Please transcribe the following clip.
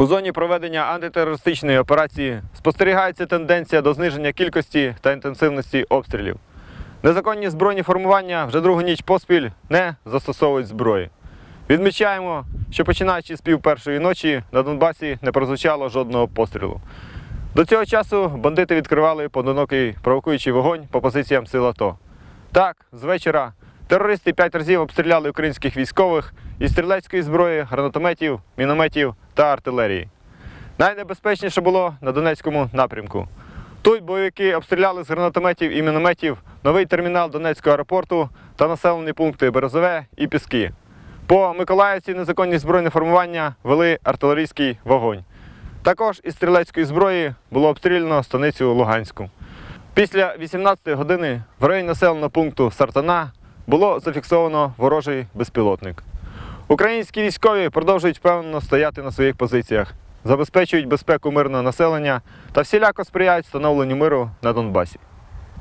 У зоні проведення антитерористичної операції спостерігається тенденція до зниження кількості та інтенсивності обстрілів. Незаконні збройні формування вже другу ніч поспіль не застосовують зброї. Відмічаємо, що починаючи з пів першої ночі на Донбасі не прозвучало жодного пострілу. До цього часу бандити відкривали поодинокий провокуючий вогонь по позиціям сил АТО. Так, з вечора терористи п'ять разів обстріляли українських військових із стрілецької зброї, гранатометів, мінометів та артилерії. Найнебезпечніше було на Донецькому напрямку. Тут бойовики обстріляли з гранатометів і мінометів новий термінал Донецького аеропорту та населені пункти Березове і Піски. По Миколаївці незаконні збройні формування вели артилерійський вогонь. Також із стрілецької зброї було обстріляно станицю Луганську. Після 18 години в районі населеного пункту Сартана було зафіксовано ворожий безпілотник. Українські військові продовжують впевнено стояти на своїх позиціях, забезпечують безпеку мирного населення та всіляко сприяють встановленню миру на Донбасі.